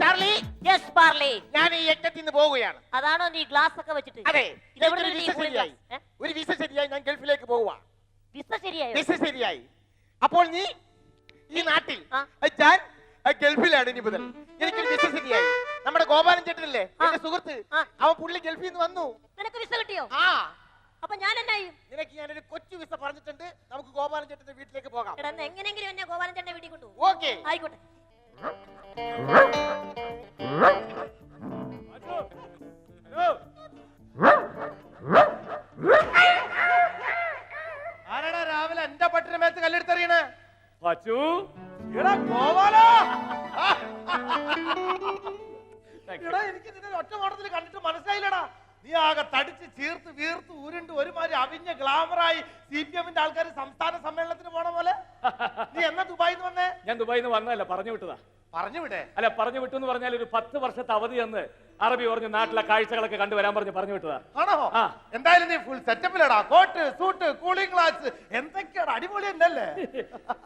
Charlie yes Parli ഞാൻ ഈ യജ്ഞത്തിൽ നിന്ന് പോവുകയാണ്. അതാണോ നീ ഗ്ലാസ് ഒക്കെ വെച്ചിട്ട്? അതെ ഇതെവിടെ നിന്ന് വിസ ശരിയായി. ഒരു വിസ ശരിയായി ഞാൻ ഗൾഫിലേക്ക് പോവുക വിസ ശരിയായോ? വിസ ശരിയായി. അപ്പോൾ നീ ഈ നാട്ടിൽ ഞാൻ ഗൾഫിലാണ് ഇനി മുതൽ. എനിക്കൊരു വിസ ശരിയായി. നമ്മുടെ ഗോപാലൻ ചേട്ടനല്ലേ. എന്റെ സുഹൃത്ത്. അവൻ പുള്ളി ഗൾഫിൽ നിന്ന് വന്നു. നിനക്ക് വിസ കിട്ടിയോ? ആ. അപ്പൊ ഞാൻ എന്നായി നിനക്ക് ഞാനൊരു കൊച്ചു വിസ പറഞ്ഞിട്ടുണ്ട്. നമുക്ക് ഗോപാലൻ ചേട്ടന്റെ വീട്ടിലേക്ക് പോകാം. എങ്ങനെയെങ്കിലും എന്നെ ഗോപാലൻ ചേട്ടന്റെ വീട്ടിൽ കൊണ്ടുപോകും. ഓക്കെ. ആയിക്കോട്ടെ. ആരാടാ രാവിലെ എന്റെ പട്ടിന് മേത്ത് കല്ലെടുത്തറിയണേ? പച്ചു. എടാ ഗോപാലാ. എടാ എനിക്ക് നിന്നെ ഒറ്റ ഓട്ടത്തിൽ കണ്ടിട്ട് മനസ്സിലായില്ലടാ. നീ ആകെ തടിച്ച് ചീർത്ത് വീർത്ത് ഉരുണ്ട് ഒരുമാതിരി അവിഞ്ഞ ഗ്ലാമറായി സി പി എമ്മിന്റെ ആൾക്കാർ സംസ്ഥാന സമ്മേളനത്തിന് പോണ പോലെ? നീ എന്നാ ദുബായിൽ നിന്ന് വന്നേ? ഞാൻ ദുബായിന്ന് വന്നതല്ല പറഞ്ഞു വിട്ടതാ. പറഞ്ഞു വിടേ? അല്ല പറഞ്ഞു വിട്ടു എന്ന് പറഞ്ഞാൽ ഒരു പത്ത് വർഷത്തെ അവധി എന്ന് അറബി പറഞ്ഞ് നാട്ടിലെ കാഴ്ചകളൊക്കെ കണ്ടുവരാൻ പറഞ്ഞ് പറഞ്ഞു വിട്ടതാ. ആണോ? ആ. എന്തായാലും നീ ഫുൾ സെറ്റപ്പിലടാ കോട്ട് സൂട്ട് കൂളിംഗ് ഗ്ലാസ് എന്തൊക്കെയാണ് അടിപൊളി ഉണ്ടല്ലേ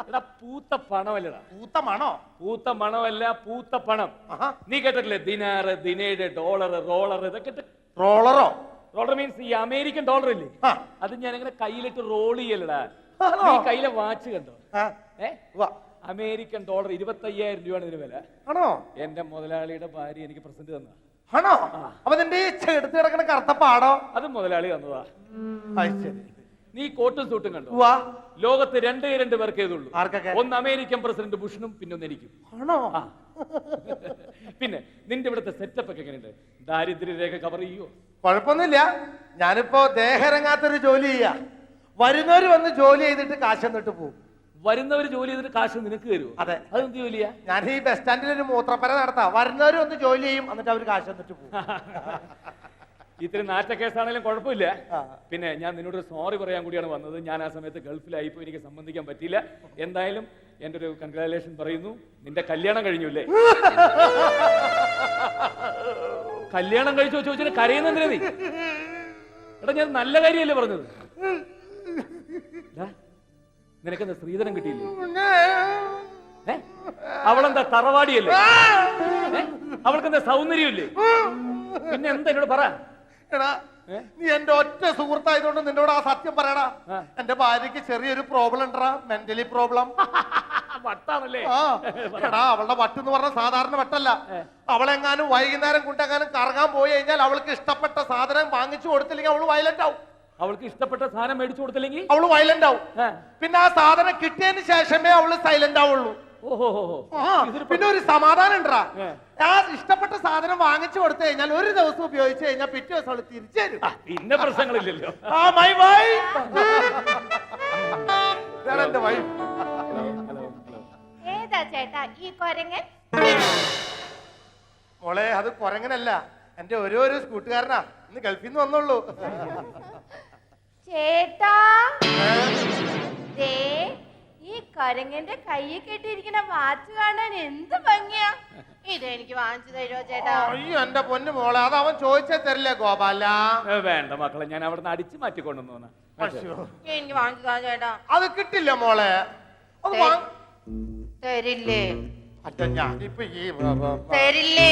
എടാ പൂത്ത പണമല്ലടാ. പൂത്തമാണോ പൂത്ത മണമല്ല പൂത്ത പണം. ആഹാ. നീ കേട്ടിട്ടില്ലേ? ദിനാറ് ദിനേഡ് ഡോളർ റോളർ ഇതൊക്കെ ഇട്ട് റോളറോ? റോളർ മീൻസ് ഈ അമേരിക്കൻ ഡോളർ ഇല്ലേ? ആ. അത് ഞാൻ ഇങ്ങനെ കയ്യിലിട്ട് റോൾ ചെയ്യലടാ. ആണോ? നീ കയ്യിലെ വാച്ച് കണ്ടോ? ആ, ഏ? ഉവ്വ. അമേരിക്കൻ ഡോളർ ഇരുപത്തി അയ്യായിരം രൂപയാണ് ഇതിന് വില. ആണോ? എന്റെ മുതലാളിയുടെ ഭാര്യ എനിക്ക് പ്രസന്റ് തന്ന ആണോ? അപ്പൊ നിന്റെ ഈ ചെടുത്ത് കിടക്കണ കറുത്ത പാടോ? അത് മുതലാളി വന്നതാ. അത് ശരി. നീ കോട്ടും സൂട്ടും കണ്ടു? വാ ലോകത്ത് രണ്ടേ രണ്ട് പേർക്ക് ഏതുള്ളൂ ആർക്കൊക്കെ? ഒന്ന് അമേരിക്കൻ പ്രസിഡന്റ് ബുഷനും പിന്നെ ഒന്ന് എനിക്കും. ആണോ? ആ. പിന്നെ നിന്റെ ഇവിടുത്തെ സെറ്റപ്പ് ഒക്കെ എങ്ങനെയുണ്ട്? ദാരിദ്ര്യരേഖ കവർ ചെയ്യോ കുഴപ്പമൊന്നുമില്ല. ഞാനിപ്പോ ദേഹരങ്ങാത്തൊരു ജോലി ചെയ്യാ. വരുന്നവര് വന്ന് ജോലി ചെയ്തിട്ട് കാശ് എന്നിട്ട് പോകും വരുന്നവർ ജോലി ചെയ്തിട്ട് കാശ് നിനക്ക് തരുമോ അതെ. അത് എന്ത് ജോലിയാ? ഞാൻ ഈ ബസ് സ്റ്റാൻഡിൽ ഒരു മൂത്രപ്പര നടത്താം. വരുന്നവരും ഒന്ന് ജോലി ചെയ്യും എന്നിട്ട് അവർ കാശ് എന്നിട്ട് പോകും. ഇത്തിരി നാറ്റ കേസാണെങ്കിലും കുഴപ്പമില്ല പിന്നെ ഞാൻ നിന്നോട് സോറി പറയാൻ കൂടിയാണ് വന്നത്. ഞാൻ ആ സമയത്ത് ഗൾഫിലായിപ്പോ എനിക്ക് സംബന്ധിക്കാൻ പറ്റിയില്ല. എന്തായാലും എന്റെ ഒരു കൺഗ്രാലേഷൻ പറയുന്നു. നിന്റെ കല്യാണം കഴിഞ്ഞു അല്ലേ കല്യാണം കഴിച്ചു ചോദിച്ചാൽ കരയുന്നെന്തിനാ നീ? എടാ ഞാൻ നല്ല കാര്യമല്ലേ പറഞ്ഞത്. നിനക്കെന്താ സ്ത്രീധനം കിട്ടിയില്ലേ? അവളെന്താ തറവാടിയല്ലേ? അവൾക്കെന്താ സൗന്ദര്യമില്ലേ? പിന്നെ എന്താ എന്നോട് പറ? നീ എന്റെ ഒറ്റ സുഹൃത്തായതുകൊണ്ട് നിന്നോട് ആ സത്യം പറയടാ. ആ. എന്റെ ഭാര്യക്ക് ചെറിയൊരു പ്രോബ്ലം ഉണ്ടാ മെന്റലി പ്രോബ്ലം വട്ടാണല്ലേ? അവളുടെ എടാ അവളുടെ വട്ടെന്ന് പറഞ്ഞ സാധാരണ വട്ടല്ല. അവളെങ്ങാനും വൈകുന്നേരം കൊണ്ടെങ്ങാനും കറങ്ങാൻ പോയി കഴിഞ്ഞാൽ അവൾക്ക് ഇഷ്ടപ്പെട്ട സാധനം വാങ്ങിച്ചു കൊടുത്തില്ലെങ്കിൽ അവൾ വയലന്റ് ആവും. അവൾക്ക് ഇഷ്ടപ്പെട്ട സാധനം മേടിച്ചു കൊടുത്തില്ലെങ്കിൽ? അവൾ വയലന്റ് ആവും. പിന്നെ ആ സാധനം കിട്ടിയതിന് ശേഷമേ അവൾ സൈലന്റ് ആവുള്ളൂ. ഓഹോ ആ, പിന്നെ ഒരു സമാധാനം ഉണ്ടാ ഏ. ആ ഇഷ്ടപ്പെട്ട സാധനം വാങ്ങിച്ചു കൊടുത്തു കഴിഞ്ഞാൽ ഒരു ദിവസം ഉപയോഗിച്ചു കഴിഞ്ഞാൽ പിറ്റേ ദിവസം അവൾ തിരിച്ചു തരും. പിന്നെ പ്രശ്നങ്ങളില്ലല്ലോ. ആ മൈ വൈഫ് ഇതാണ് എന്റെ വൈഫ് ഹലോ ഹലോ. ഏതാ ചേട്ടാ ഈ കൊരങ്ങൻ? മോളെ അത് കൊരങ്ങനല്ല. എന്റെ ഓരോരോ കൂട്ടുകാരനാ ഇന്ന് ഗൾഫിൽ നിന്ന് വന്നുള്ളൂ ചേട്ടാ. ദേ ഈ കൊരങ്ങന്റെ കയ്യിൽ കെട്ടിയിരിക്കുന്ന വാച്ച് കാണാൻ എന്ത് ഭംഗിയാ. ഇത് എനിക്ക് വാങ്ങിച്ചു തരുമോ ചേട്ടാ? അയ്യോ എന്റെ പൊന്നു മോളെ അത് അവൻ ചോദിച്ചേ തരില്ലേ ഗോപാല? ഏ, വേണ്ട മക്കളെ ഞാൻ അവിടുന്ന് അടിച്ചു മാറ്റി പോന്ന അശ്ശോ. എനിക്ക് വാങ്ങിച്ചു താ ചേട്ടാ. അത് കിട്ടില്ല മോളെ. അത് തരില്ലേ? അച്ഛാ, ഞാൻ ഇപ്പൊ ഈ വ- വ- വ- തരില്ലേ?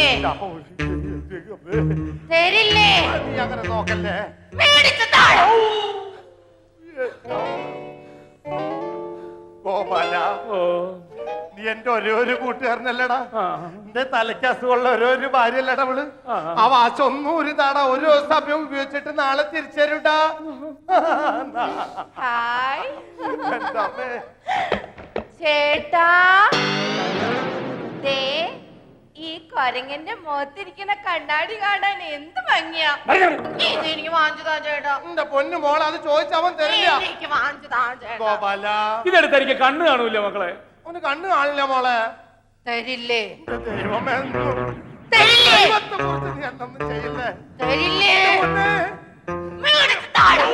തരില്ലേ? നീ അങ്ങനെ നോക്കല്ലേ? മേടിച്ചു താഴെ. ഗോപാല ഓ. നീ എന്റെ ഒരേ ഒരു കൂട്ടുകാരനല്ലടാ. എന്റെ തലയ്ക്ക് അസുഖമുള്ള ഓരോ ഒരു ഭാര്യയല്ലടാ അവൾ. ആ. വാശൊന്നും ഒരു താടാ. ഒരു സമയം ഉപയോഗിച്ചിട്ട് നാളെ തിരിച്ചരുടാ. ചേട്ടാ. കൊരങ്ങന്റെ മുഖത്തിരിക്കുന്ന കണ്ണാടി കാണാൻ എന്ത് ഭംഗിയാ? ഇത് എനിക്ക് വാങ്ങിച്ചു താ ചേട്ടാ. എന്റെ പൊന്നു മോൾ അത് ചോദിച്ച അവൻ തരില്ല. എനിക്ക് വാങ്ങിച്ചു താ ചേട്ടാ. ഗോപാല. ഇതെടുത്ത് എനിക്ക് കണ്ണ് കാണൂല മക്കളെ? അവന് കണ്ണ് കാണില്ല മോളെ. തരില്ലേ? എന്റെ ദൈവമേ തരില്ലേ? ദൈവത്തെ കുറിച്ച് നീ എന്തൊന്നും ചെയ്യില്ലേ? തരില്ലേ? പൊന്നേ, മേടിച്ചു താഴെ.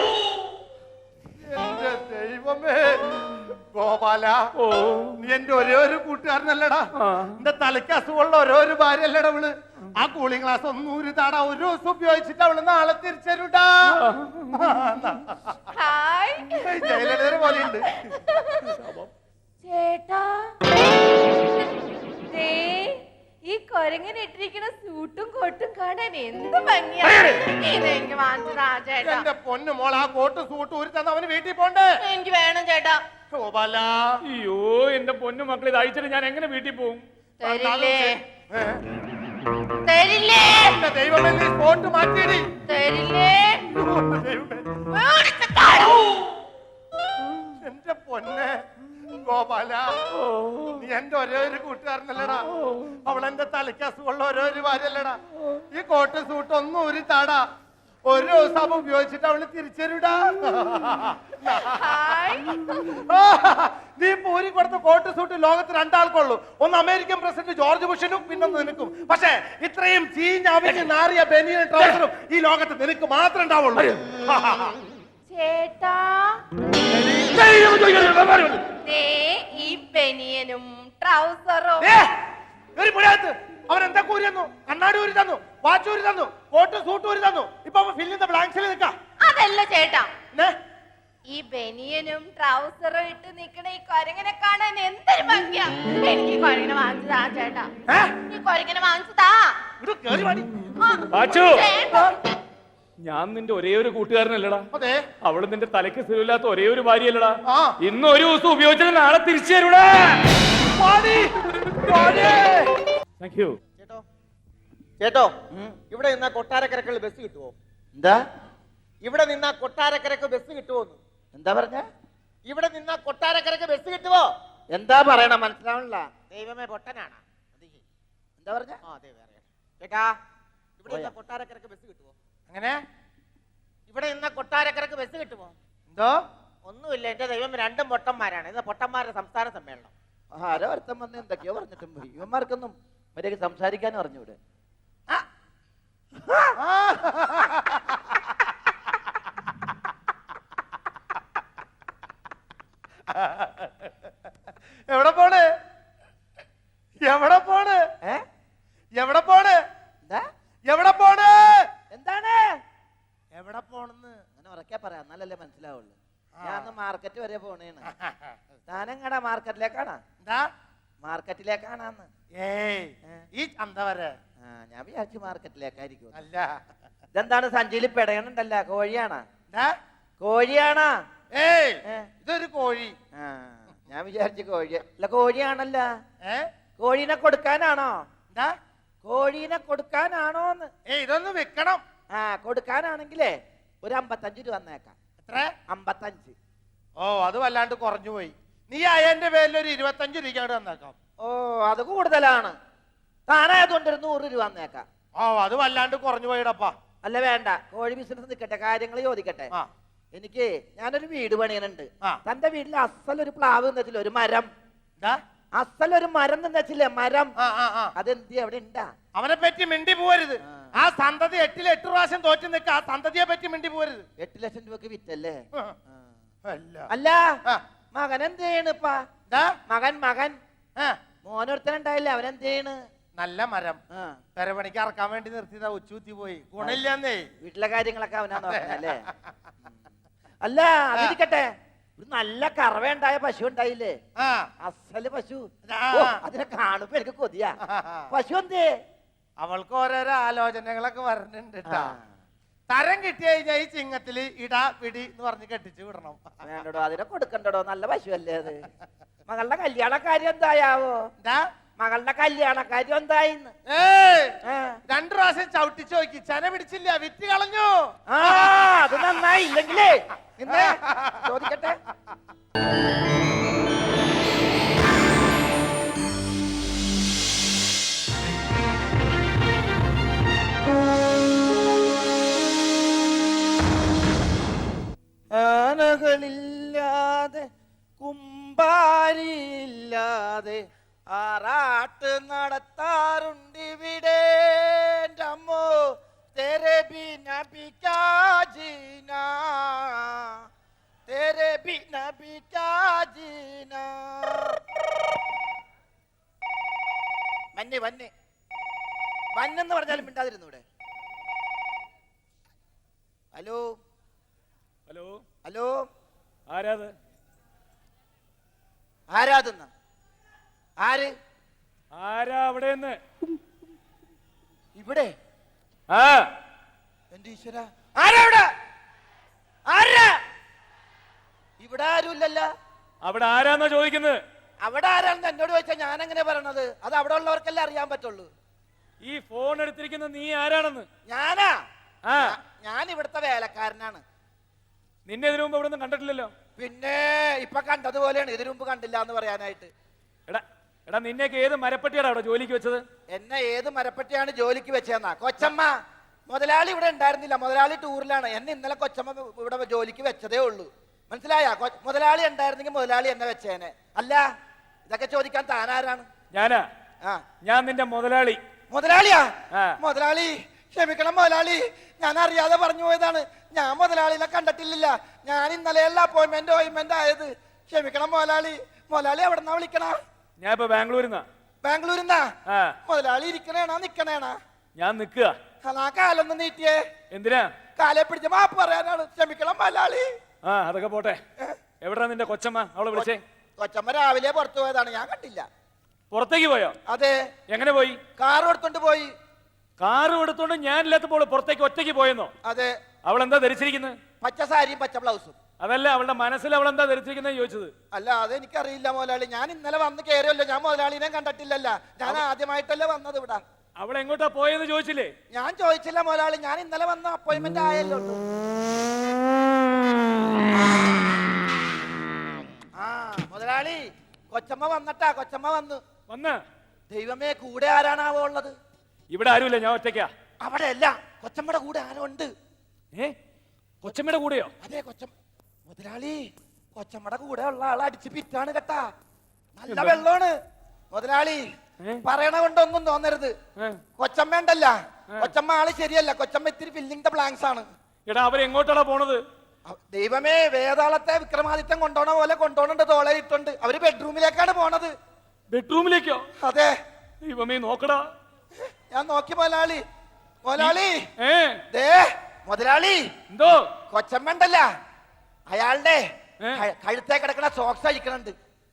എന്റെ ദൈവമേ. ഗോപാല ഓ. നീ എന്റെ ഒരേ ഒരു കൂട്ടുകാരനല്ലടാ. എന്റെ തലയ്ക്ക് അസുഖമുള്ള ഓരോ ഒരു ഭാര്യ അല്ലടാ അവൾ. ആ കൂളിംഗ് ഗ്ലാസ് ഒന്നും ഒരു താടാ ഒരു ദിവസം ഉപയോഗിച്ചിട്ട് അവൾ നാളെ തിരിച്ചരുടാ. ഹായ് ജയലളിത പോലെയുണ്ട് ചേട്ടാ. ദേ ഈ കൊരങ്ങനെ ഇട്ടിരിക്കുന്ന സൂട്ടും കോട്ടും കാണാൻ എന്ത് ഭംഗിയാണ് എനിക്ക് വാങ്ങിച്ചതാ ചേട്ടാ. എന്റെ പൊന്നു മോൾ ആ കോട്ടും സൂട്ടും ഊരി തന്ന അവന് വീട്ടിൽ പോണ്ടേ? എനിക്ക് വേണം ചേട്ടാ. ഗോപാല. അയ്യോ എന്റെ പൊന്നു മക്കൾ ഇത് അയച്ചിട്ട് ഞാൻ എങ്ങനെ വീട്ടിൽ പോകും തരില്ലേ? ഏ? തരില്ലേ? എന്റെ ദൈവമേ നീ കോട്ട് മാറ്റിയടി. തരില്ലേ? ദൈവമേ. മേടിച്ച് തരൂ. എന്റെ പൊന്നെ ഗോപാല. നീ എന്റെ ഒരേ ഒരു കൂട്ടുകാരനല്ലടാ. അവളെന്റെ തലയ്ക്ക് അസുഖമുള്ള ഓരോ ഒരു ഭാര്യല്ലടാ ഈ കോട്ട് സൂട്ട് ഒന്നും ഒരു താടാ ഒരു ദിവസം അപ്പൊ ഉപയോഗിച്ചിട്ട് അവൾ തിരിച്ചരുടാ. നീ പോരി കൊടുത്ത കോട്ട് സൂട്ട് ലോകത്ത് രണ്ടാൾക്കുള്ളൂ. ഒന്ന് അമേരിക്കൻ പ്രസിഡന്റ് ജോർജ് ബുഷനും പിന്നൊന്ന് നിനക്കും. പക്ഷേ ഇത്രയും ചീഞ്ഞ അവിഞ്ഞ് നാറിയ ബെനിയൻ ട്രൗസറും ഈ ലോകത്ത് നിനക്ക് മാത്രം ഉണ്ടാവുള്ളൂ. ചേട്ടാ. ഈ ബനിയനും ട്രൗസറും. അവൻ എന്താ കൂരി തന്നു കണ്ണാടി ഊരി തന്നു. വാച്ച് ഊരി തന്നു കോട്ട് സൂട്ടൂരി തന്നു. ഇപ്പൊ ഫില്ലിന്റെ ബ്ലാങ്ക്സിൽ നിൽക്കാം. അതല്ല ചേട്ടാ? ഈ ബനിയനും ട്രൗസറും ഇട്ട് നിക്കണ ഈ കൊരങ്ങനെ കാണാൻ എന്തൊരു ഭംഗിയാ. എനിക്ക് ഈ കൊരങ്ങനെ വാങ്ങിച്ചതാ ചേട്ടാ? ഈ കൊരങ്ങനെ വാങ്ങിച്ചതാ. ഇത് കേറി വാടി. വാച്ചു. ചേട്ടാ. ഞാൻ നിന്റെ ഒരേ ഒരു കൂട്ടുകാരനല്ലടാ. അതെ. അവൾ നിന്റെ തലയ്ക്ക് സ്ഥിരമില്ലാത്ത ഒരേ ഒരു ഭാര്യയല്ലടാ. ആ. ഇന്ന് ഒരു ദിവസം ഉപയോഗിച്ചത് നാളെ തിരിച്ചു തരൂടാ. വാടി, വാടി. താങ്ക് യു ചേട്ടോ ഇവിടെ നിന്നാ കൊട്ടാരക്കരക്കുള്ള ബസ് കിട്ടുമോ എന്താ? ഇവിടെ നിന്നാ കൊട്ടാരക്കരക്ക് ബസ് കിട്ടുമോ എന്താ പറഞ്ഞ? ഇവിടെ നിന്നാ കൊട്ടാരക്കരക്ക് ബസ് കിട്ടുമോ എന്താ പറയണ? മനസ്സിലാവണില്ല. ദൈവമേ പൊട്ടനാണ്. എന്താ പറഞ്ഞ? ആ ചേട്ടാ ഇവിടെ നിന്നാ കൊട്ടാരക്കരക്ക് ബസ് കിട്ടുമോ അങ്ങനെ ഇവിടെ നിന്നാ കൊട്ടാരക്കരക്ക് ബസ് കിട്ടുമോ എന്തോ? ഒന്നുമില്ല. എന്റെ ദൈവം രണ്ടും പൊട്ടന്മാരാണ്. ഇത് പൊട്ടന്മാരുടെ സംസ്ഥാന സമ്മേളനം. ആരോ ഒരുത്തം വന്ന് എന്തൊക്കെയോ പറഞ്ഞിട്ടും. ഇവന്മാർക്കൊന്നും മര്യാദ സംസാരിക്കാനും അറിഞ്ഞൂടെ? എവിടെ പോണേ? എവിടെ പോണേ? എവിടെ പോണേ? എന്താ എവിടെ പോണേ? എന്താണ്? എവിടെ പോണെന്ന്? അങ്ങനെ ഉറക്കെ പറയാം. എന്നാലല്ലേ മനസ്സിലാവുള്ളൂ. ഞാൻ മാർക്കറ്റ് വരെ പോണേണ്. താനെങ്ങടാ മാർക്കറ്റിലേക്കാണാ എന്താ മാർക്കറ്റിലേക്കാണാന്ന് ഏയ്. ഈ ചന്ത വരെ. ഞാൻ വിചാരിച്ചു മാർക്കറ്റിലേക്കായിരിക്കും അല്ല. ഇതെന്താണ് സഞ്ചിയിൽ പെടയണുണ്ടല്ല കോഴിയാണാ? എന്താ കോഴിയാണാ? ഏയ് ഇതൊരു കോഴി. ഞാൻ വിചാരിച്ചു കോഴി. അല്ല കോഴിയാണല്ല. കോഴീനെ കൊടുക്കാനാണോ? എന്താ കോഴീനെ കൊടുക്കാനാണോന്ന് ഏ ഇതൊന്ന് വെക്കണം ആ കൊടുക്കാനാണെങ്കിലേ ഒരു അമ്പത്തഞ്ച് രൂപ വന്നേക്കാം എത്ര? അമ്പത്തഞ്ച്. ഓ അത് വല്ലാണ്ട് കുറഞ്ഞു പോയി നീ അയന്റെ പേരിൽ ഒരു ഇരുപത്തഞ്ച് രൂപ തന്നേക്കാം. ഓ അത് കൂടുതലാണ്. താനായതുകൊണ്ട് ഒരു നൂറ് രൂപ വന്നേക്കാം ഓ അത് വല്ലാണ്ട് കുറഞ്ഞു പോയിടപ്പാ. അല്ല വേണ്ട. കോഴി ബിസിനസ് നിൽക്കട്ടെ കാര്യങ്ങൾ ചോദിക്കട്ടെ. ആ. എനിക്ക് ഞാനൊരു വീട് പണിയനുണ്ട് ആ. തന്റെ വീട്ടിൽ അസലൊരു പ്ലാവ് നിന്നിട്ടില്ല ഒരു മരം? എന്താ? ഒരു മരം നിന്നിട്ടില്ലേ മരം? ആ ആ ആ. അതെന്തി അവിടെ ഉണ്ടാ? അവനെ പറ്റി മിണ്ടി പോവരുത്. ആ. ആ സന്തതി എട്ടിൽ എട്ട് പ്രാവശ്യം തോറ്റു നിൽക്ക ആ സന്തതിയെ പറ്റി മിണ്ടി പോവരുത്. എട്ട് ലക്ഷം രൂപക്ക് വിറ്റല്ലേ? ആ. ആ. അല്ല. അല്ല ആ. മകൻ എന്ത് ചെയ്യണിപ്പാ എന്താ? മകൻ മകൻ. ആ, മോനൊരുത്തനുണ്ടായില്ലേ അവനെന്ത് ചെയ്യണ്? നല്ല മരം. പെരപണിക്ക് ഇറക്കാൻ വേണ്ടി നിർത്തിയതാ ഉച്ചൂത്തി പോയി. ഗുണില്ലെന്നേ വീട്ടിലെ കാര്യങ്ങളൊക്കെ അവനാ നോക്കണല്ലേ അല്ല അതിരിക്കട്ടെ. ഒരു നല്ല കറവയുണ്ടായ പശു ഉണ്ടായില്ലേ? അസൽ പശു. അതിനെ കാണുമ്പോ എനിക്ക് കൊതിയാ. പശു എന്തേ? അവൾക്ക് ഓരോരോ ആലോചനകളൊക്കെ വരുന്നുണ്ട്. ആ. തരം കിട്ടി കഴിഞ്ഞാൽ ഈ ചിങ്ങത്തിൽ ഇടാ പിടി എന്ന് പറഞ്ഞ് കെട്ടിച്ചു വിടണം. വേണ്ടടോ അതിനെ കൊടുക്കണ്ടടോ. നല്ല പശു അല്ലേ അത്. മകളുടെ കല്യാണ കാര്യം എന്തായാവോ? എന്താ? മകളുടെ കല്യാണ കാര്യം എന്തായിന്ന് ആ. രണ്ടു പ്രാവശ്യം ചവിട്ടിച്ചു നോക്കി ചന പിടിച്ചില്ല വിറ്റ് കളഞ്ഞു. ആ അത് നന്നായി. ഇല്ലെങ്കിലേ നിന്നെ ചോദിക്കട്ടെ. ആനകളില്ലാതെ കുമ്പാരിയില്ലാതെ ആറാട്ട് നടത്താറുണ്ടിവിടെ അമ്മോ തെരെ ബിന ബിക്കാജീന തെരെ ബിന ബിക്കാജീന വന്നെ വന്നെ. വന്നെന്ന് പറഞ്ഞാലും ഇവിടെ? ഹലോ? ഹലോ? ഹലോ? ആരാത്? ആരാതെന്ന? ആര്? ആരാ അവിടെ ഇവിടെ? ആ. എന്റെ ഈശ്വര. ആരാ ഇവിടെ? ആരാ? ഇവിടെ ആരുമില്ലല്ല അവിടെ ആരാന്നാ ചോദിക്കുന്നത് അവിടെ ആരാണെന്ന് എന്നോട് ചോദിച്ചാൽ ഞാൻ എങ്ങനെ പറയണത്? അത് അവിടെ ഉള്ളവർക്കല്ലേ അറിയാൻ പറ്റുള്ളൂ. ഈ ഫോൺ എടുത്തിരിക്കുന്ന നീ ആരാണെന്ന്? ഞാനാ? ആ. ഞാൻ ഇവിടുത്തെ വേലക്കാരനാണ്. നിന്നെ ഇതിനു മുമ്പ് ഇവിടെ ഒന്നും കണ്ടിട്ടില്ലല്ലോ? പിന്നെ ഇപ്പൊ കണ്ടതുപോലെയാണ്. ഇതിനു മുമ്പ് കണ്ടില്ല എന്ന് പറയാനായിട്ട്. എടാ എടാ നിന്നെയൊക്കെ ഏത് മരപ്പെട്ടിയാണ് അവിടെ ജോലിക്ക് വെച്ചത്? എന്നെ ഏത് മരപ്പട്ടിയാണ് ജോലിക്ക് വെച്ചതെന്നാ? കൊച്ചമ്മ മുതലാളി ഇവിടെ ഉണ്ടായിരുന്നില്ല. മുതലാളി ടൂറിലാണ്. എന്നെ ഇന്നലെ കൊച്ചമ്മ ഇവിടെ ജോലിക്ക് വെച്ചതേ ഉള്ളൂ. മനസ്സിലായ? മുതലാളി ഉണ്ടായിരുന്നെങ്കിൽ മുതലാളി എന്നെ വെച്ചേനെ. അല്ല ഇതൊക്കെ ചോദിക്കാൻ താനാരാണ്? ഞാനാ? ആ. ഞാൻ നിന്റെ മുതലാളി. മുതലാളിയാ? മുതലാളി ക്ഷമിക്കണം മുതലാളി. ഞാൻ അറിയാതെ പറഞ്ഞു പോയതാണ്. ഞാൻ മുതലാളിനെ കണ്ടിട്ടില്ല. ഞാൻ ഇന്നലെയല്ല അപ്പോയിന്റ്മെന്റ് ഓയിന്റ്മെന്റ് ആയത്. ക്ഷമിക്കണം മുതലാളി. മുതലാളി എവിടെന്നാ വിളിക്കണ? ഞാൻ ഇപ്പൊ ബാംഗ്ലൂരിന്നാ. ബാംഗ്ലൂരിന്നാ? ആ. മുതലാളി ഇരിക്കണേണാ നിക്കണേണാ? ഞാൻ നിക്കുക അതാ കാലൊന്ന് നീട്ടിയേ. എന്തിനാ? കാലെ പിടിച്ച മാപ്പ് പറയാനാണ്. ക്ഷമിക്കണം മലയാളി ആ അതൊക്കെ പോട്ടെ. എവിടാ നിന്റെ കൊച്ചമ്മ? അവളെ വിളിച്ചേ. കൊച്ചമ്മ രാവിലെ പുറത്തു പോയതാണ്. ഞാൻ കണ്ടില്ല. പുറത്തേക്ക് പോയോ? അതെ. എങ്ങനെ പോയി? കാർ എടുത്തോണ്ട് പോയി. കാറ് എടുത്തോണ്ട് ഞാനില്ലാത്തപ്പോൾ പുറത്തേക്ക് ഒറ്റയ്ക്ക് പോയെന്നോ? അതെ. അവൾ എന്താ ധരിച്ചിരിക്കുന്നത് പച്ച സാരിയും പച്ച ബ്ലൗസും. അതല്ല അവളുടെ മനസ്സിൽ അവൾ എന്താ ധരിച്ചിരിക്കുന്നത് ചോദിച്ചത്? അല്ല അതെനിക്കറിയില്ല മുതലാളി. ഞാൻ ഇന്നലെ വന്ന് കയറിയല്ലോ ഞാൻ മുതലാളിനെ കണ്ടിട്ടില്ലല്ല. ഞാൻ ആദ്യമായിട്ടല്ലേ വന്നത് ഇവിടെ. അവൾ എങ്ങോട്ടാ പോയെന്ന് ചോദിച്ചില്ലേ? ഞാൻ ചോദിച്ചില്ല മുതലാളി. ഞാൻ ഇന്നലെ വന്ന അപ്പോയിന്റ്മെന്റ് ആയല്ലോ ആ മുതലാളി കൊച്ചമ്മ വന്നട്ടാ കൊച്ചമ്മ വന്നു. വന്ന്? ദൈവമേ കൂടെ ആരാണാവോ ഉള്ളത്? ഇവിടെ ആരുമില്ല ഞാൻ ഒറ്റയ്ക്കാ. അവിടെ അല്ല കൊച്ചമ്മയുടെ കൂടെ ആരോ ഉണ്ട് ഏ? കൊച്ചമ്മയുടെ കൂടെയോ? അതെ കൊച്ചമ്മ. മുതലാളി കൊച്ചമ്മയുടെ കൂടെ ഉള്ള ആളെ അടിച്ച് പിറ്റാണ് കേട്ടാ. നല്ല? വെള്ളമാണ്. മുതലാളി? പറയണ കൊണ്ടൊന്നും തോന്നരുത്? കൊച്ചമ്മ ഉണ്ടല്ല. കൊച്ചമ്മ ആൾ ശരിയല്ല. കൊച്ചമ്മ ഇത്തിരി ഫില്ലിംഗ് ദ ബ്ലാങ്ക്സ് ആണ്. എടാ അവരെങ്ങോട്ടാടാ പോണത്? ദൈവമേ വേതാളത്തെ വിക്രമാദിത്യം കൊണ്ടോണ പോലെ കൊണ്ടോണുണ്ട് തോളയിട്ടുണ്ട് അവർ ബെഡ്റൂമിലേക്കാണ് പോണത്. ബെഡ്റൂമിലേക്കോ അതെ. ദൈവമേ നോക്കടാ. ഞാൻ നോക്കി മുതലാളി. മുതലാളി. ദേ മുതലാളി. എന്തോ? കൊച്ചമ്മ ഉണ്ടല്ല. അയാളുടെ കഴുത്തെ കിടക്കണ സോക്സ് അഴിക്കണുണ്ട്.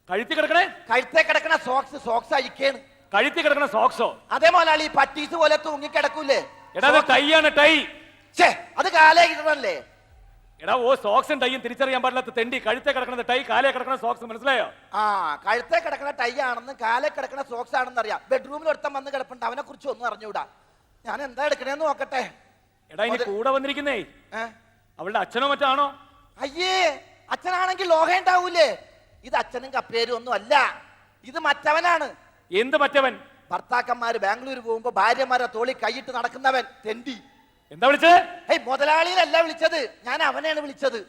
കഴുത്തി കിടക്കണേ? കഴുത്തെ കിടക്കണ സോക്സ് സോക്സ് അഴിക്കാണ്. കഴുത്തി കിടക്കണ സോക്സോ അതേ മുതലാളി പട്ടീസ് പോലെ തൂങ്ങി കിടക്കൂലേ എടാ അത് ടൈയാണ് ടൈ. ഛേ അത് കാലേ കിട്ടണല്ലേ എടാ ഓ സോക്സും ടൈയും തിരിച്ചറിയാൻ പാടില്ലാത്ത തെണ്ടി കഴുത്തെ കിടക്കണ ടൈ കാലേ കിടക്കണ സോക്സ് മനസ്സിലായോ? ആ കഴുത്തെ കിടക്കണ ടൈ ആണെന്ന് കാലേ കിടക്കണ സോക്സ് ആണെന്ന് അറിയാം ബെഡ്റൂമിൽ ഒരുത്തം വന്ന് കിടപ്പുണ്ട്. അവനെ കുറിച്ച് ഒന്നും അറിഞ്ഞൂടാ ഞാൻ എന്താ എടുക്കണേന്ന് നോക്കട്ടെ. എടാ ഇനി കൂടെ വന്നിരിക്കുന്നേ. അവളുടെ അച്ഛനോ മറ്റോ ആണോ? അയ്യേ അച്ഛനാണെങ്കിൽ ലോഹ ഉണ്ടാവൂലേ ഇത് അച്ഛനും കപ്പേരും ഒന്നും അല്ല. ഇത് മറ്റവനാണ്. എന്ത് മറ്റവൻ? ഭർത്താക്കന്മാര് ബാംഗ്ലൂർ പോകുമ്പോ ഭാര്യമാരെ തോളി കൈയിട്ട് നടക്കുന്നവൻ തെണ്ടി. എന്താ വിളിച്ചത്? ഏയ് മുതലാളിയിലല്ല വിളിച്ചത്. ഞാൻ അവനെയാണ് വിളിച്ചത്.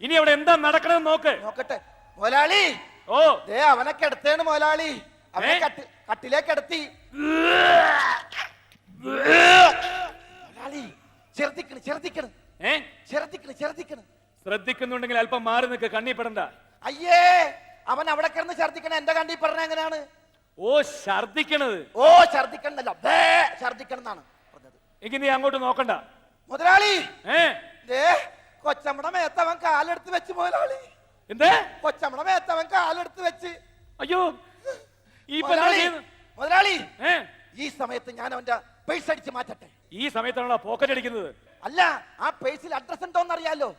ഇനി അവിടെ എന്താ നടക്കണമെന്ന് നോക്ക്. നോക്കട്ടെ. മുതലാളി! ഓ. ദേ അവനെ കിടത്തേണ് മുതലാളി. അവനെ? കട്ടി കട്ടിലേക്ക് കിടത്തി മുതലാളി ചെറുതിക്കണ് ചെറുതിക്കണ്. ഏ? ചെറുതിക്കണ് ചെറുതിക്കണ്. ശ്രദ്ധിക്കുന്നുണ്ടെങ്കിൽ അല്പം മാറി നിൽക്ക് കണ്ണി കണ്ണിപ്പെടണ്ട അയ്യേ അവൻ അവിടെ കിടന്ന് ഛർദിക്കണ എന്റെ കണ്ണി പറഞ്ഞ എങ്ങനെയാണ് ഓ ഛർദിക്കണത് ഓ ഛർദിക്കണമെന്നല്ല ഛർദിക്കണെന്നാണ് പറഞ്ഞത്. എങ്കിൽ നീ അങ്ങോട്ട് നോക്കണ്ട. മുതലാളി! ഏ? കൊച്ചമ്മടെ മേത്തവൻ കാലെടുത്ത് വെച്ച് മുതലാളി. എന്തേ? കൊച്ചമ്മടെ മേത്തവൻ കാലെടുത്ത് വെച്ച്. അയ്യോ ഈ മുതലാളി ഈ സമയത്ത് ഞാൻ അവന്റെ പേഴ്സ് അടിച്ച് മാറ്റട്ടെ. ഈ സമയത്താണോ പോക്കറ്റ് അടിക്കുന്നത്? അല്ല ആ പേഴ്സിൽ അഡ്രസ് ഉണ്ടോന്ന് അറിയാലോ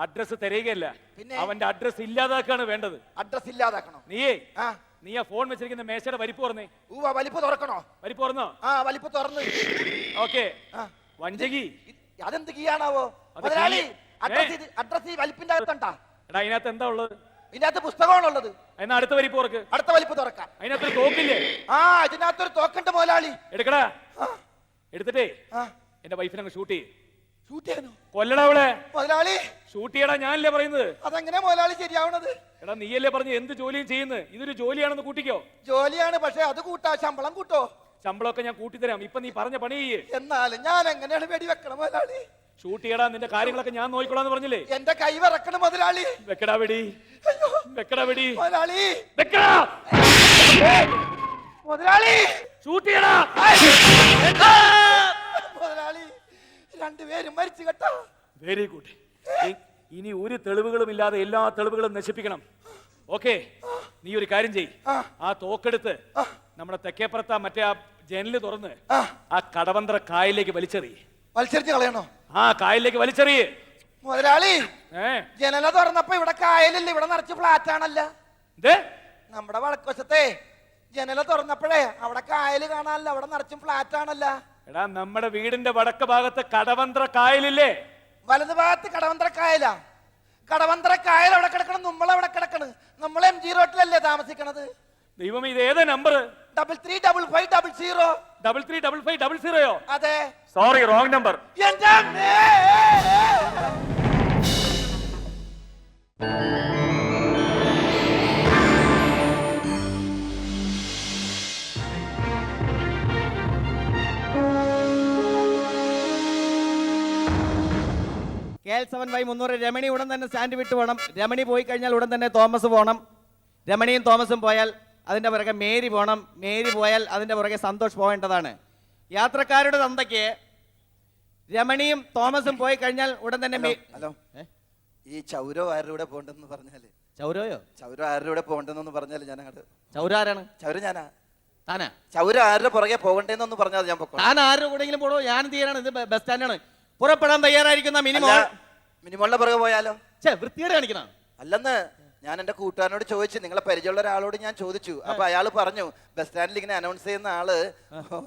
അഡ്രസ് തരികയല്ല. പിന്നെ? അവന്റെ അഡ്രസ് ഇല്ലാതാക്കാണ് വേണ്ടത്. അഡ്രസ് ഇല്ലാതാക്കണോ? നീയേ ആ. നീ ആ ഫോൺ വെച്ചിരിക്കുന്ന മേശയുടെ വലിപ്പ് പറഞ്ഞേ ഊവ വലിപ്പ് തുറക്കണോ? വലിപ്പ് പറഞ്ഞോ ആ വലിപ്പ് തുറന്ന്. ഓക്കെ. ആ. വഞ്ചകി. ഇത് അതെന്ത് കീയാണാവോ? അത് മുതലാളി അഡ്രസ് ഏ? ഇത് അഡ്രസ് ഈ വലിപ്പിന്റെ അകത്തുണ്ടാ. എടാ അതിനകത്ത് എന്താ ഉള്ളത്? ഇതിനകത്ത് പുസ്തകമാണുള്ളത് എന്നാ അടുത്ത വലിപ്പ് തുറക്ക്. അടുത്ത വലിപ്പ് തുറക്കാം. അതിനകത്ത് തോക്കില്ലേ? ആ ഇതിനകത്തൊരു തോക്കുണ്ട് മുതലാളി. എടുക്കടാ. എടുത്തിട്ടേ. ആ. എന്റെ വൈഫിനെ അങ്ങ് ഷൂട്ട് ചെയ്യ്. ഷൂട്ട് ചെയ്യാനോ കൊല്ലടാ അവളെ. മുതലാളി. ഷൂട്ട് ചെയ്യടാ ഞാനല്ലേ പറയുന്നത്? അതെങ്ങനെ മുതലാളി ശരിയാവണത്? എടാ നീയല്ലേ പറഞ്ഞ് എന്ത് ജോലിയും ചെയ്യുന്നത്? ഇതൊരു ജോലിയാണെന്ന് കൂട്ടിക്കോ. ജോലിയാണ് പക്ഷെ അത് കൂട്ടാ ശമ്പളം കൂട്ടോ? ശമ്പളമൊക്കെ ഞാൻ കൂട്ടിത്തരാം. ഇപ്പൊ നീ പറഞ്ഞ പണി ചെയ്യ്. എന്നാലും ഞാൻ എങ്ങനെയാണ് വെടിവെക്കണം മുതലാളി? ഷൂട്ട് ചെയ്യടാ നിന്റെ കാര്യങ്ങളൊക്കെ ഞാൻ നോക്കിക്കോളാന്ന് പറഞ്ഞില്ലേ? എന്റെ കൈ വിറക്കണം മുതലാളി. വെക്കടാ വെടി. വെക്കടാ വെടി. മുതലാളി. വെക്കടാ. മുതലാളി. ഷൂട്ട് ചെയ്യടാ രണ്ടുപേരും മരിച്ചു കേട്ടോ. വെരി ഗുഡ് ഇനി ഒരു തെളിവുകളും ഇല്ലാതെ എല്ലാ തെളിവുകളും നശിപ്പിക്കണം. ഓക്കെ നീ ഒരു കാര്യം ചെയ് ആ. തോക്കെടുത്ത് നമ്മുടെ തെക്കേപ്പുറത്ത് മറ്റേ ആ ജനൽ തുറന്ന് ആ. കടവന്ത്ര കായലിലേക്ക് വലിച്ചെറി. വലിച്ചെറിഞ്ഞ് കളയണോ? ആ കായലിലേക്ക് വലിച്ചെറിയേ മുതലാളി ജനല തുറന്നപ്പോ ഇവിടെ കായലില്ല? ഇവിടെ നിറച്ച് ഫ്ലാറ്റ് ആണല്ല. നമ്മുടെ വടക്കുവശത്തെ ജനല തുറന്നപ്പോഴേ അവിടെ കായൽ കാണാനല്ല അവിടെ നിറച്ചും ഫ്ലാറ്റ് ആണല്ല. എടാ നമ്മുടെ വീടിന്റെ വടക്ക് ഭാഗത്ത് കടവന്ത്ര കായലില്ലേ? വലതു ഭാഗത്ത് കടവന്ത്ര കായലാ. കടവന്ത്ര കായൽ അവിടെ കിടക്കണം നമ്മൾ അവിടെ കിടക്കണ്. നമ്മൾ എം ജി റോട്ടിലല്ലേ താമസിക്കണത്. ദൈവം ഇത് ഏത് number double three double five double zero double three double five double സീറോയോ അതെ. സോറി റോങ് നമ്പർ എന്റെ അമ്മേ! കെ എൽ സെവൻ വൈ മുന്നൂറ് രമണി ഉടൻ തന്നെ സ്റ്റാൻഡ് വിട്ട് പോകണം. രമണി പോയി കഴിഞ്ഞാൽ ഉടൻ തന്നെ തോമസ് പോകണം. രമണിയും തോമസും പോയാൽ അതിന്റെ പുറകെ മേരി പോകണം. മേരി പോയാൽ അതിന്റെ പുറകെ സന്തോഷ് പോകേണ്ടതാണ്. യാത്രക്കാരുടെ തന്തയ്ക്ക് രമണിയും തോമസും പോയി കഴിഞ്ഞാൽ ഉടൻ തന്നെ ഹലോ? ഈ ചൗരോ ആരുടെ കൂടെ പോണ്ടെന്ന് പറഞ്ഞാൽ? ചൗരോയോ? ചൗരോ ആരുടെ കൂടെ പോണ്ടെന്നൊന്ന് പറഞ്ഞാൽ ഞാൻ അങ്ങോട്ട് ചൗരാരാണ് ചൗര ഞാനാ. താനാ? ചൗര ആരുടെ പുറകെ പോകണ്ടേന്നൊന്ന് പറഞ്ഞാൽ ഞാൻ താൻ ആരുടെ കൂടെങ്കിലും പോകണോ ഞാൻ തീരാണ് ഇത് ബസ് സ്റ്റാൻഡാണ്. പുറപ്പെടാൻ തയ്യാറായിരിക്കുന്ന മിനിമോൾ. മിനിമോളിന്റെ പുറകെ പോയാലോ? ചേ വൃത്തിയോടെ കാണിക്കണം. അല്ലെന്ന് ഞാൻ എന്റെ കൂട്ടുകാരനോട് ചോദിച്ചു നിങ്ങളെ പരിചയമുള്ള ഒരാളോട് ഞാൻ ചോദിച്ചു. അപ്പൊ അയാൾ പറഞ്ഞു ബസ് സ്റ്റാൻഡിൽ ഇങ്ങനെ അനൗൺസ് ചെയ്യുന്ന ആൾ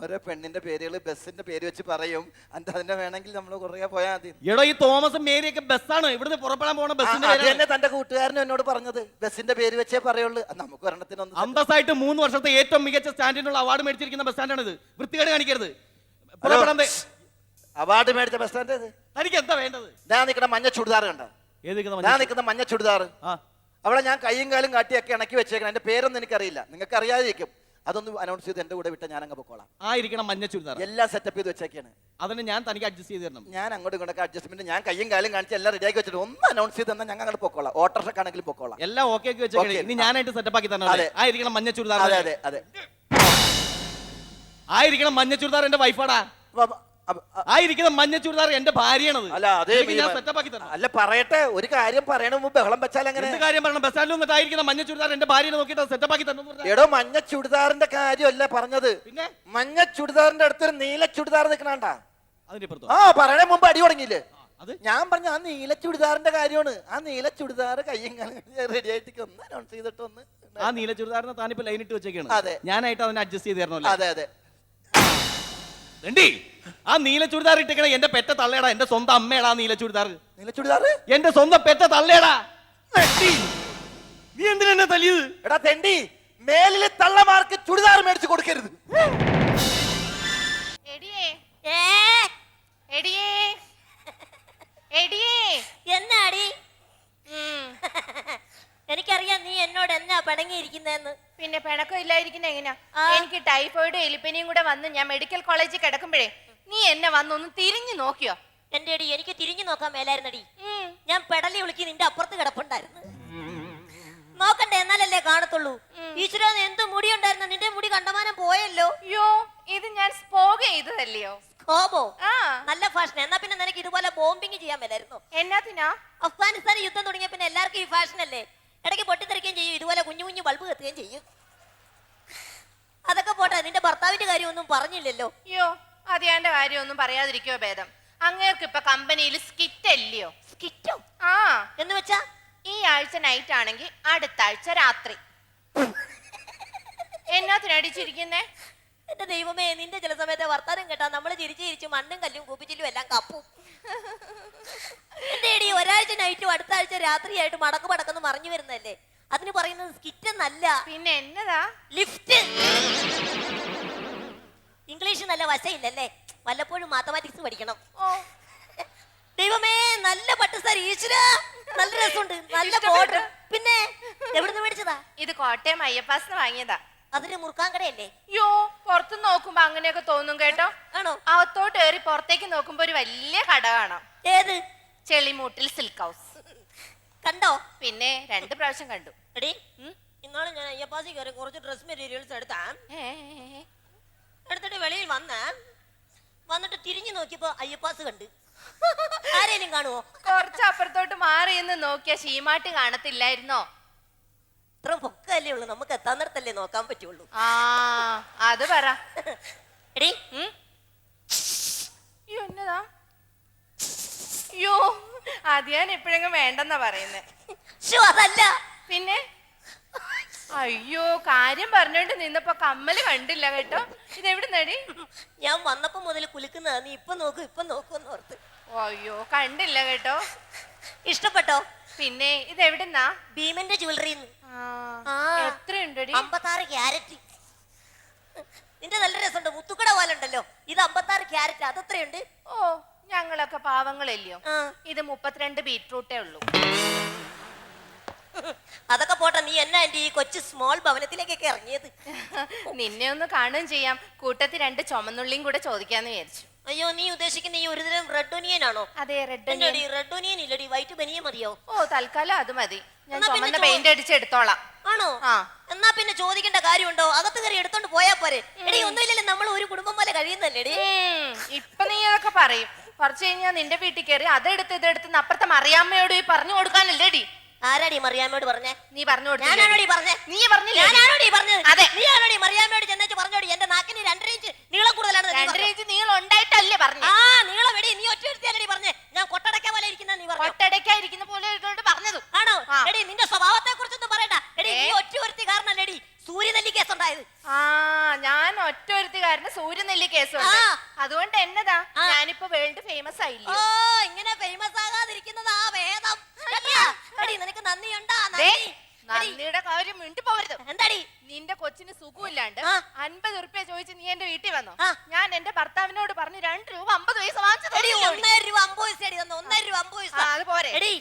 ഓരോ പെണ്ണിന്റെ പേരുകൾ ബസ്സിന്റെ പേര് വെച്ച് പറയും. അന്റെ അതിന്റെ വേണമെങ്കിൽ നമ്മൾ കുറേ പോയാൽ മതി. എടോ ഈ തോമസും മേരിയൊക്കെ ബസ്സാണ്. ഇവിടുന്ന് പുറപ്പെടാൻ പോണ ബസ്സിന്റെ തന്റെ കൂട്ടുകാരനും എന്നോട് പറഞ്ഞത്. ബസ്സിന്റെ പേര് വെച്ചേ പറയുള്ളൂ. നമുക്ക് ഒരെണ്ണത്തിനൊന്നും അന്തസ്സായിട്ട് മൂന്ന് വർഷത്തെ ഏറ്റവും മികച്ച സ്റ്റാൻഡിനുള്ള അവാർഡ് മേടിച്ചിരിക്കുന്ന ബസ് സ്റ്റാൻഡാണ് ഇത് വൃത്തികേട് കാണിക്കരുത്. പുറപ്പെടാൻ അവാർഡ് മേടിച്ച ബസ് സ്റ്റാൻഡ് തനിക്ക് എന്താ വേണ്ടത്? ഞാൻ നിൽക്കുന്ന മഞ്ഞ ചുടിദാർ കണ്ട? ഞാൻ? നിൽക്കുന്ന മഞ്ഞ ചുടിദാർ അവിടെ ഞാൻ കൈയും കാലും കാട്ടിയൊക്കെ ഇണക്കി വെച്ചേക്കണം. എന്റെ പേരൊന്നും എനിക്കറിയില്ല. നിങ്ങൾക്ക് അറിയാതിരിക്കും അതൊന്നും അനൗൺസ് ചെയ്ത് എന്റെ കൂടെ വിട്ട ഞാൻ അങ്ങ് പൊക്കോളാം. ആ ഇരിക്കണം മഞ്ഞ ചുരിദാർ എല്ലാം സെറ്റപ്പ് ചെയ്ത് വെച്ചേക്കാണ്. അതിന് ഞാൻ തനിക്ക് അഡ്ജസ്റ്റ് ചെയ്ത് തരണം. ഞാൻ അങ്ങോട്ട് ഇങ്ങോട്ടൊക്കെ അഡ്ജസ്റ്റ്മെന്റ് ഞാൻ കൈയും കാലും കാണിച്ച് എല്ലാം റെഡിയാക്കി വെച്ചിട്ട് ഒന്ന് അനൗൺസ് ചെയ്ത് തന്നെ ഞങ്ങൾ അങ്ങോട്ട് പൊക്കോളാം ആണെങ്കിൽ പൊക്കോളാം. എല്ലാം ഓക്കെ ആക്കി വെച്ചേക്കണേ. ഇനി ഞാനായിട്ട് സെറ്റപ്പ് ആക്കി തന്നെ അതെ. അല്ലേ? ആ ഇരിക്കണം മഞ്ഞ ചുരിദാർ അതെ അതെ അതെ. ആ ഇരിക്കണം മഞ്ഞ ചുരിദാർ എന്റെ വൈഫാടാ ആ ഇരിക്കുന്ന മഞ്ഞ ചുരിദാർ എന്റെ ഭാര്യയാണത്. അല്ല അതേ ഞാൻ സെറ്റപ്പ് ആക്കി തരണം. അല്ല പറയട്ടെ. ഒരു കാര്യം പറയണ മുമ്പ് ബഹളം വെച്ചാൽ അങ്ങനെ എന്ത് കാര്യം പറയണം? ബസാലും ഇങ്ങോട്ട് ആയിരിക്കുന്ന മഞ്ഞ ചുരിദാർ എന്റെ ഭാര്യനെ നോക്കിയിട്ട് സെറ്റപ്പ് ആക്കി തരണം എടോ മഞ്ഞ ചുരിദാറിന്റെ കാര്യമല്ല പറഞ്ഞത്. പിന്നെ? മഞ്ഞ ചുരിദാറിന്റെ അടുത്തൊരു നീല ചുരിദാർ നിൽക്കണണ്ട അതിന്റെ ആ പറയണ മുമ്പ് അടി തുടങ്ങിയില്ലേ? അത്? ഞാൻ പറഞ്ഞ ആ നീല ചുടിദാറിന്റെ കാര്യമാണ്. ആ നീല ചുടിദാർ കയ്യും റെഡി ആയിട്ട് ഒന്ന് അനൗൺസ് ആ നീല ചുരിദാറിന് താനിപ്പോ ലൈൻ ഇട്ട് വെച്ചേക്കാണ്. അതെ. ഞാനായിട്ട് അതിനെ അഡ്ജസ്റ്റ് ചെയ്ത് തരണമല്ലോ? അതെ അതെ. രണ്ടി ആ നീല ചുരിദാർ ഇട്ടിക്കണ എന്റെ പെറ്റ തള്ളേടാ എന്റെ സ്വന്തം അമ്മേടാ നീല ചുരിദാർ. നീല ചുരിദാർ? എന്റെ സ്വന്തം പെറ്റ തള്ളേടാ. നീ എന്തിനാ എന്നെ തല്ലിയത്? എടാ തെണ്ടി മേലിലെ തള്ളമാർക്ക് ചുരിദാർ മേടിച്ചു കൊടുക്കരുത്. എടിയേ. ഏ? എടിയേ. എടിയേ. എന്നാടി ഉം. എനിക്കറിയാം നീ എന്നോട് എന്നാ പിണങ്ങിയിരിക്കുന്നതെന്ന് പിന്നെ പിണക്കം ഇല്ലായിരിക്കുന്ന എങ്ങനെയാ? എനിക്ക് ടൈഫോയിഡ് എലിപ്പനിയും കൂടെ വന്ന് ഞാൻ മെഡിക്കൽ കോളേജിൽ കിടക്കുമ്പോഴേ നീ എന്നെ വന്നൊന്ന് തിരിഞ്ഞു നോക്കിയോ? എന്റെ അടി എനിക്ക് തിരിഞ്ഞു നോക്കാൻ മേലായിരുന്നടി. ഞാൻ പെടലി വിളിക്ക് നിന്റെ അപ്പുറത്ത് കിടപ്പുണ്ടായിരുന്നു. നോക്കണ്ടേ എന്നാലല്ലേ കാണത്തുള്ളൂ. ഈശ്വര എന്ത് മുടി ഉണ്ടായിരുന്നു നിന്റെ മുടി കണ്ടമാനം പോയല്ലോ. അയ്യോ ഇത് ഞാൻ സ്പോഗ് ചെയ്തതല്ലയോ? സ്കോബോ? നല്ല ഫാഷൻ എന്നാ പിന്നെ നിനക്ക് ഇതുപോലെ ബോംബിങ് ചെയ്യാൻ മേലായിരുന്നു? എന്നാത്തിനാ അഫ്ഗാനിസ്ഥാൻ യുദ്ധം തുടങ്ങിയ പിന്നെ എല്ലാവർക്കും ഈ ഫാഷൻ അല്ലേ? ഇടയ്ക്ക് പൊട്ടിത്തെറിക്കുകയും ചെയ്യും. ഇതുപോലെ കുഞ്ഞു കുഞ്ഞു ബൾബ് കത്തുകയും ചെയ്യും. അതൊക്കെ പോട്ടെ നിന്റെ ഭർത്താവിന്റെ കാര്യം ഒന്നും പറഞ്ഞില്ലല്ലോ. അയ്യോ അതിയാന്റെ കാര്യമൊന്നും പറയാതിരിക്കോ ഭേദം? അങ്ങേർക്ക് ഇപ്പൊ കമ്പനിയിൽ സ്കിറ്റ് അല്ലയോ? സ്കിറ്റോ? ആ. എന്ന് വെച്ചാ? ഈ ആഴ്ച നൈറ്റ് ആണെങ്കിൽ അടുത്ത ആഴ്ച രാത്രി. എന്നാത്തിനടിച്ചിരിക്കുന്നേ എന്റെ ദൈവമേ നിന്റെ ചില സമയത്തെ വർത്താനം കേട്ടാ നമ്മൾ ചിരിച്ചു ചിരിച്ച് മണ്ണും കല്ലും കൂപ്പിച്ചിലും എല്ലാം കപ്പും. എന്റെ എടി ഒരാഴ്ച നൈറ്റും അടുത്ത ആഴ്ച രാത്രിയായിട്ട് മടക്ക് മടക്കെന്ന് മറിഞ്ഞു വരുന്നല്ലേ അതിന് പറയുന്നത് സ്കിറ്റ് എന്നല്ല. പിന്നെ എന്നതാ? ലിഫ്റ്റ് ഇംഗ്ലീഷ് നല്ല വശയില്ലല്ലേ? വല്ലപ്പോഴും മാത്തമാറ്റിക്സ് പഠിക്കണം. ഓ. ദൈവമേ നല്ല പട്ടുസാരി ഈശ്വര. നല്ല രസമുണ്ട്. നല്ല. ബോർഡർ പിന്നെ എവിടുന്ന് മേടിച്ചതാ? ഇത് കോട്ടയം അയ്യപ്പാസിന് വാങ്ങിയതാ. അതിന് മുറുക്കാൻ കടയല്ലേ യോ പുറത്തു നോക്കുമ്പോ അങ്ങനെയൊക്കെ തോന്നും കേട്ടോ. ആണോ? അകത്തോട്ട് കയറി പുറത്തേക്ക് നോക്കുമ്പോ ഒരു വലിയ കട കാണാം. ഏത്? ചെളിമൂട്ടിൽ സിൽക്ക് ഹൗസ്. കണ്ടോ? പിന്നെ രണ്ട് പ്രാവശ്യം കണ്ടു. എടി ഇന്നാളെ ഞാൻ അയ്യപ്പാസി കയറി കുറച്ച് ഡ്രസ് മെറ്റീരിയൽസ് എടുത്താ. എടുത്തിട്ട് വെളിയിൽ വന്ന വന്നിട്ട് തിരിഞ്ഞു നോക്കിയപ്പോ അയ്യപ്പാസ് കണ്ട്. ആരേലും കാണുവോ? കുറച്ച് അപ്പുറത്തോട്ട് മാറി എന്ന് നോക്കിയ ശീമാട്ട് കാണത്തില്ലായിരുന്നോ? ഇത്ര പൊക്കല്ലേ ഉള്ളൂ. നമുക്ക് എത്താന്നിടത്തല്ലേ നോക്കാൻ പറ്റുള്ളൂ. ആ അത് പറ. എടി? അയ്യോ എന്നതാ? അയ്യോ അത് ഞാൻ ഇപ്പോഴെങ്കിലും വേണ്ടെന്നാ പറയുന്നേ. ശ്ശോ, അതല്ല. പിന്നെ? അയ്യോ കാര്യം പറഞ്ഞോണ്ട് നിന്നപ്പോ കമ്മൽ കണ്ടില്ല കേട്ടോ. ഇത് നടി ഞാൻ വന്നപ്പോ മുതൽ കുലുക്കുന്നതാ നീ ഇപ്പൊ നോക്കൂ ഇപ്പൊ നോക്കൂന്ന് ഓർത്ത്. അയ്യോ കണ്ടില്ല കേട്ടോ. ഇഷ്ടപ്പെട്ടോ? പിന്നെ ഇത് എവിടെന്നാ ഭീമന്റെ ജ്വല്ലറി ആ. എത്രയുണ്ടടി? അമ്പത്താറ് ക്യാരറ്റ്. നിന്റെ നല്ല രസമുണ്ട്. മുത്തുക്കട പോലെ ഉണ്ടല്ലോ ഇത് അമ്പത്താറ് ക്യാരറ്റ്. അതെത്രയുണ്ട്? ഓ ഞങ്ങളൊക്കെ പാവങ്ങളല്ലയോ? ആ. ഇത് മുപ്പത്തിരണ്ട് ബീറ്റ്റൂട്ടേ ഉള്ളൂ. അതൊക്കെ പോട്ടെ നീ എന്നാ എന്റെ ഈ കൊച്ചു സ്മോൾ ഭവനത്തിലേക്കൊക്കെ ഇറങ്ങിയത്? നിന്നെ ഒന്ന് കാണുകയും ചെയ്യാം. കൂട്ടത്തിൽ രണ്ട് ചുമന്നുള്ളിയും കൂടെ ചോദിക്കാന്ന് വിചാരിച്ചു. അയ്യോ നീ ഉദ്ദേശിക്കുന്ന ഈ ഒരുതരം റെഡ് ഒനിയൻ ആണോ? അതെ റെഡ് എന്നോടി റെഡ് ഒനിയൻ ഇല്ലടി വൈറ്റ് ബനിയൻ മതിയോ? ഓ തൽക്കാലം അത് മതി. ഞാൻ എന്നാ പിന്നെ ചുമന്ന ചോ- പെയിന്റ് അടിച്ച് എടുത്തോളാം. ആണോ? ആ. എന്നാ പിന്നെ ചോദിക്കേണ്ട കാര്യമുണ്ടോ? അകത്ത് കയറി എടുത്തോണ്ട് പോയാ പോരെ. എടി ഒന്നുമില്ലല്ലോ നമ്മൾ ഒരു കുടുംബം പോലെ കഴിയുന്നല്ലേ എടി ഉം, ഇപ്പൊ നീ അതൊക്കെ പറയും. കുറച്ച് കഴിഞ്ഞാ നിന്റെ വീട്ടിൽ കയറി അതെടുത്ത് ഇതെടുത്ത് അപ്പുറത്തെ മറിയാമ്മയോട് ഈ പറഞ്ഞു കൊടുക്കാനല്ലേടി. ആരാടി മറിയാമ്മയോട് പറഞ്ഞേ? നീ പറഞ്ഞു ഞാനാണോടി പറഞ്ഞേ? നീ പറഞ്ഞു ഞാനാണോടി പറഞ്ഞത്? അതെ. നീ ആണോടി മറിയാമ്മയോട് ചെന്നേച്ച് പറഞ്ഞോടി? എന്റെ നാക്കിന് രണ്ടര ഇഞ്ച് നീളം കൂടുതലാണ് നീ രണ്ടര. ഇഞ്ച് നീളം ഉണ്ടായിട്ടല്ലേ പറഞ്ഞു? ആ നീളം എടി നീ ഒറ്റ എടുത്തിയല്ലടി പറഞ്ഞേ. ഞാൻ കൊട്ടടക്ക പോലെ ഇരിക്കുന്ന നീ പറഞ്ഞു? ഒട്ടടയ്ക്കായിരിക്കുന്ന പോലെ ഇതുകൊണ്ട് പറഞ്ഞത്. ആണോ? ആ. എടി നിന്റെ സ്വഭാവത്തെ കുറിച്ചൊന്നും പറയണ്ട. എടി ഏ? നീ ഒറ്റ ഒരുത്തി കാരണല്ലേടി സൂര്യനെല്ലി കേസ് ഉണ്ടായത് ആ ഞാൻ ഒറ്റ ഒരുത്തുകാരന് സൂര്യനെല്ലി കേസ് ആ. അതുകൊണ്ട് എന്നതാ? ആ. ഞാനിപ്പോ വേൾഡ് ഫേമസ് ഓ ഇങ്ങനെ ഫേമസ് ആകാതിരിക്കുന്നത് ആ കേട്ടാ? എടി നിനക്ക് നന്ദിയുണ്ടാ ദേ, നന്ദി എടി, കാര്യം മിണ്ടി പോകരുത് എന്താടി? നിന്റെ കൊച്ചിന് സുഖമില്ലാണ്ട് ആ. അൻപത് ഉറുപ്പ്യ ചോദിച്ച് നീ എന്റെ വീട്ടിൽ വന്നോ? ആ. ഞാൻ എന്റെ ഭർത്താവിനോട് പറഞ്ഞു രണ്ട് രൂപ അമ്പത് പൈസ വാങ്ങിച്ചു എടി? ഒന്നര രൂപ അമ്പത് പൈസ അടി തന്നു? ഒന്നര രൂപ അമ്പത് പൈസ. അത് പോരെ. എടി